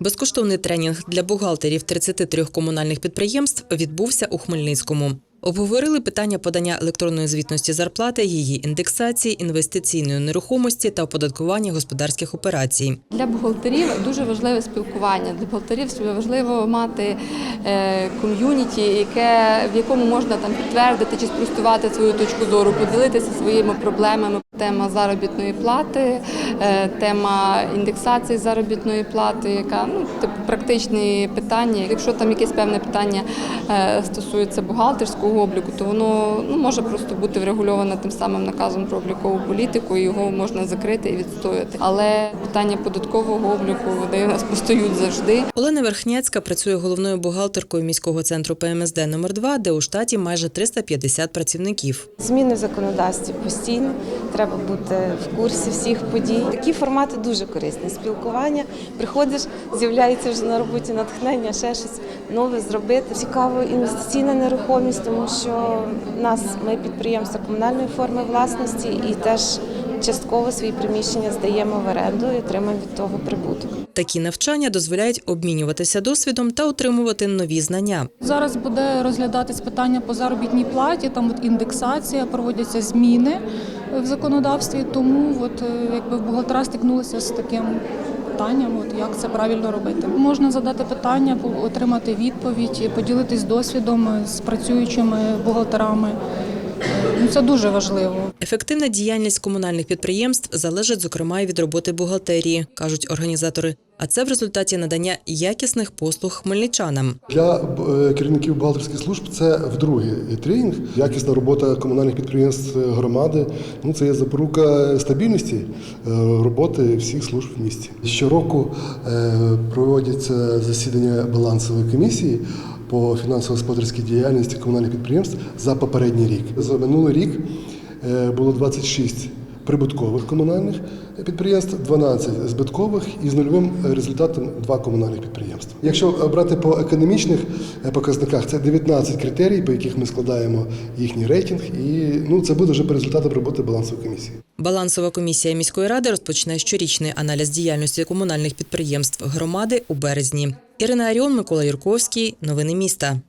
Безкоштовний тренінг для бухгалтерів 33 комунальних підприємств відбувся у Хмельницькому. Обговорили питання подання електронної звітності зарплати, її індексації, інвестиційної нерухомості та оподаткування господарських операцій. Для бухгалтерів дуже важливе спілкування. Для бухгалтерів важливо мати е, ком'юніті, в якому можна там підтвердити чи спростувати свою точку зору, поділитися своїми проблемами. Тема заробітної плати, е, тема індексації заробітної плати, яка ну типу практичні питання. Якщо там якесь певне питання е, стосується бухгалтерського обліку, то воно ну може просто бути врегульовано тим самим наказом про облікову політику, і його можна закрити і відстояти. Але питання податкового обліку вони у нас постають завжди. Олена Верхняцька працює головною бухгалтеркою міського центру ПМСД номер 2 де у штаті майже 350 працівників. Зміни в законодавстві постійно. Треба бути в курсі всіх подій. Такі формати дуже корисні. Спілкування приходиш, з'являється вже на роботі натхнення, ще щось нове зробити. Цікаво інвестиційна нерухомість, тому що нас ми підприємство комунальної форми власності і теж частково свої приміщення здаємо в оренду і отримуємо від того прибуток. Такі навчання дозволяють обмінюватися досвідом та отримувати нові знання. Зараз буде розглядатись питання по заробітній платі, там от індексація, проводяться зміни в законодавстві. Тому от е, якби бухгалтера стикнулися з таким питанням, от як це правильно робити. Можна задати питання, отримати відповідь, поділитись досвідом з працюючими бухгалтерами. Е, Ну, це дуже важливо. Ефективна діяльність комунальних підприємств залежить, зокрема, і від роботи бухгалтерії, кажуть організатори. А це в результаті надання якісних послуг хмельничанам. Для е, керівників бухгалтерських служб це вдруге тренінг. Якісна робота комунальних підприємств е, громади. Ну це є запорука стабільності е, роботи всіх служб в місті. Щороку проводяться засідання балансової комісії по фінансово-господарській діяльності комунальних підприємств за попередній рік. За минулий рік було 26 прибуткових комунальних підприємств, 12 збиткових і з нульовим результатом два комунальних підприємства. Якщо брати по економічних е, показниках, це 19 критерій, по яких ми складаємо їхній рейтинг, і ну це буде вже по результатам роботи балансової комісії. Балансова комісія міської ради розпочне щорічний аналіз діяльності комунальних підприємств громади у березні. Ірина Аріон, Микола Юрковський. Новини міста.